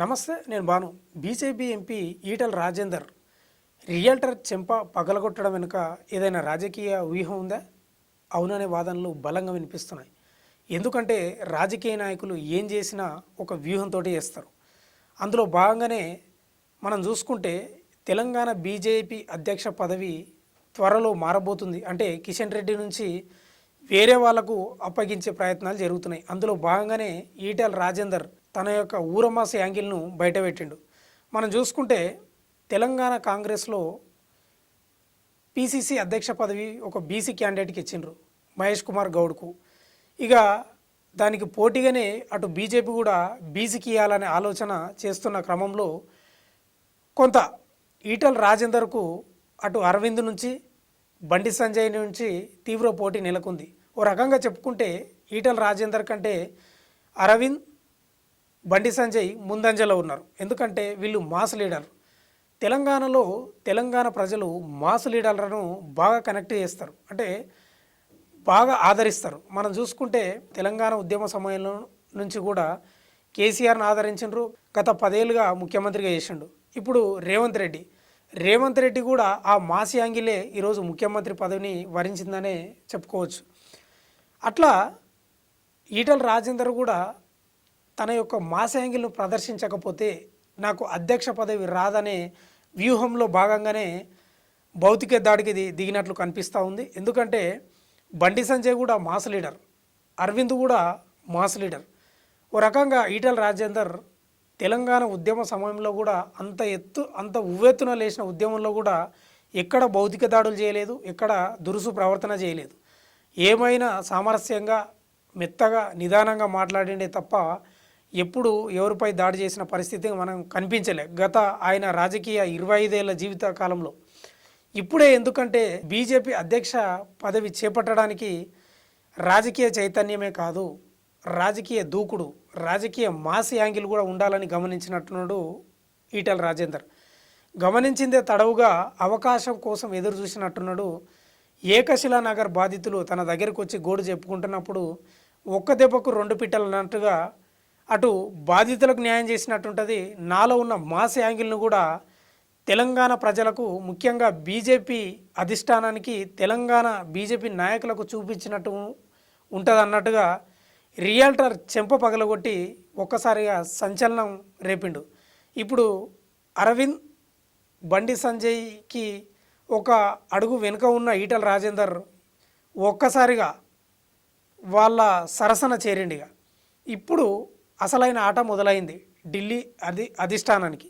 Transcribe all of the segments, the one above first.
నమస్తే నేను Bhanu BJP MP Etela Rajender. Realtor చెంప పగలగొట్టడం వెనుక ఏదైనా రాజకీయ వ్యూహం ఉందా? అవుననే వాదనలు బలంగా వినిపిస్తున్నాయి. ఎందుకంటే రాజకీయ నాయకులు ఏం చేసినా ఒక వ్యూహంతో చేస్తారు. అందులో భాగంగానే మనం చూసుకుంటే తెలంగాణ బీజేపీ అధ్యక్ష పదవి త్వరలో మారబోతుంది. అంటే కిషన్ రెడ్డి నుంచి వేరే వాళ్ళకు అప్పగించే ప్రయత్నాలు జరుగుతున్నాయి. అందులో భాగంగానే ఈటెల రాజేందర్ తన యొక్క ఊరమాస యాంగిల్ను బయటపెట్టిండు. మనం చూసుకుంటే తెలంగాణ కాంగ్రెస్లో పిసిసి అధ్యక్ష పదవి ఒక బీసీ క్యాండిడేట్కి ఇచ్చిండ్రు మహేష్ కుమార్ గౌడ్కు. ఇక దానికి పోటీగానే అటు బీజేపీ కూడా బీసీకి ఇవ్వాలనే ఆలోచన చేస్తున్న క్రమంలో కొంత ఈటల రాజేందర్కు అటు అరవింద్ నుంచి బండి సంజయ్ నుంచి తీవ్ర పోటీ నెలకొంది. ఓ రకంగా చెప్పుకుంటే ఈటల రాజేందర్ కంటే అరవింద్ బండి సంజయ్ ముందంజలో ఉన్నారు. ఎందుకంటే వీళ్ళు మాస్ లీడర్. తెలంగాణలో తెలంగాణ ప్రజలు మాస్ లీడర్లను బాగా కనెక్ట్ చేస్తారు. అంటే బాగా ఆదరిస్తారు. మనం చూసుకుంటే తెలంగాణ ఉద్యమ సమయంలో నుంచి కూడా కేసీఆర్ను ఆదరించిండ్రు. గత పదేళ్ళుగా ముఖ్యమంత్రిగా చేసిండు. ఇప్పుడు రేవంత్ రెడ్డి. రేవంత్ రెడ్డి కూడా ఆ మాసి యాంగిలే ఈరోజు ముఖ్యమంత్రి పదవిని వరించిందనే చెప్పుకోవచ్చు. అట్లా ఈటల రాజేందర్ కూడా తన యొక్క మాస్ యాంగిల్ను ప్రదర్శించకపోతే నాకు అధ్యక్ష పదవి రాదనే వ్యూహంలో భాగంగానే భౌతిక దాడికి దిగినట్లు కనిపిస్తూ ఉంది. ఎందుకంటే బండి సంజయ్ కూడా మాస్ లీడర్ అరవింద్ కూడా మాస్ లీడర్. ఓ రకంగా ఈటల రాజేందర్ తెలంగాణ ఉద్యమ సమయంలో కూడా అంత ఎత్తు అంత ఉవ్వెత్తున లేచిన ఉద్యమంలో కూడా ఎక్కడ భౌతిక దాడులు చేయలేదు ఎక్కడ దురుసు ప్రవర్తన చేయలేదు. ఏమైనా సామరస్యంగా మెత్తగా నిదానంగా మాట్లాడిండే తప్ప ఎప్పుడు ఎవరిపై దాడి చేసిన పరిస్థితి మనం కనిపించలే. గత ఆయన రాజకీయ ఇరవై ఐదేళ్ళ జీవిత కాలంలో ఇప్పుడే ఎందుకంటే బీజేపీ అధ్యక్ష పదవి చేపట్టడానికి రాజకీయ చైతన్యమే కాదు రాజకీయ దూకుడు రాజకీయ మాస్ యాంగిల్ కూడా ఉండాలని గమనించినట్టున్నాడు ఈటల రాజేందర్. గమనించిందే తడవుగా అవకాశం కోసం ఎదురు చూసినట్టున్నాడు ఏకశిలా నగర్ బాధితులు తన దగ్గరకు వచ్చి గోడు చెప్పుకుంటున్నప్పుడు ఒక్క దెబ్బకు రెండు పిట్టలు అన్నట్టుగా అటు బాధితులకు న్యాయం చేసినట్టుంటుంది. నాలో ఉన్న మాస్ యాంగిల్ను కూడా తెలంగాణ ప్రజలకు ముఖ్యంగా బీజేపీ అధిష్టానానికి తెలంగాణ బీజేపీ నాయకులకు చూపించినట్టు ఉంటుంది అన్నట్టుగా రియల్టర్ చెంప పగలగొట్టి ఒక్కసారిగా సంచలనం రేపిండు. ఇప్పుడు అరవింద్ బండి సంజయ్కి ఒక అడుగు వెనుక ఉన్న ఈటల రాజేందర్ ఒక్కసారిగా వాళ్ళ సరసన చేరిండిగా. ఇప్పుడు అసలైన ఆట మొదలైంది ఢిల్లీ అది అధిష్టానానికి.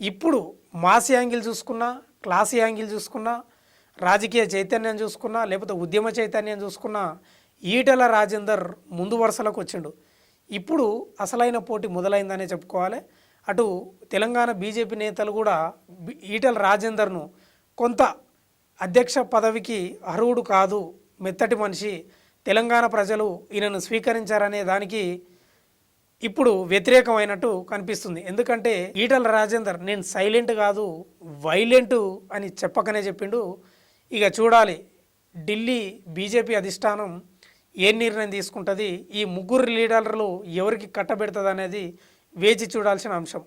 ఇప్పుడు మాస్ యాంగిల్ చూసుకున్నా క్లాస్ యాంగిల్ చూసుకున్నా రాజకీయ చైతన్యం చూసుకున్నా లేకపోతే ఉద్యమ చైతన్యం చూసుకున్నా ఈటల రాజేందర్ ముందు వరుసలకు వచ్చిండు. ఇప్పుడు అసలైన పోటీ మొదలైందనే చెప్పుకోవాలి. అటు తెలంగాణ బీజేపీ నేతలు కూడా ఈటల రాజేందర్ను కొంత అధ్యక్ష పదవికి అర్హుడు కాదు మెత్తటి మనిషి తెలంగాణ ప్రజలు ఈయనను స్వీకరించారనే దానికి ఇప్పుడు వ్యతిరేకమైనట్టు కనిపిస్తుంది. ఎందుకంటే ఈటల రాజేందర్ నేను సైలెంట్ కాదు వైలెంట్ అని చెప్పకనే చెప్పిండు. ఇక చూడాలి ఢిల్లీ బీజేపీ అధిష్టానం ఏ నిర్ణయం తీసుకుంటుంది? ఈ ముగ్గురు లీడర్లు ఎవరికి కట్టబెడుతుంది అనేది వేచి చూడాల్సిన అంశం.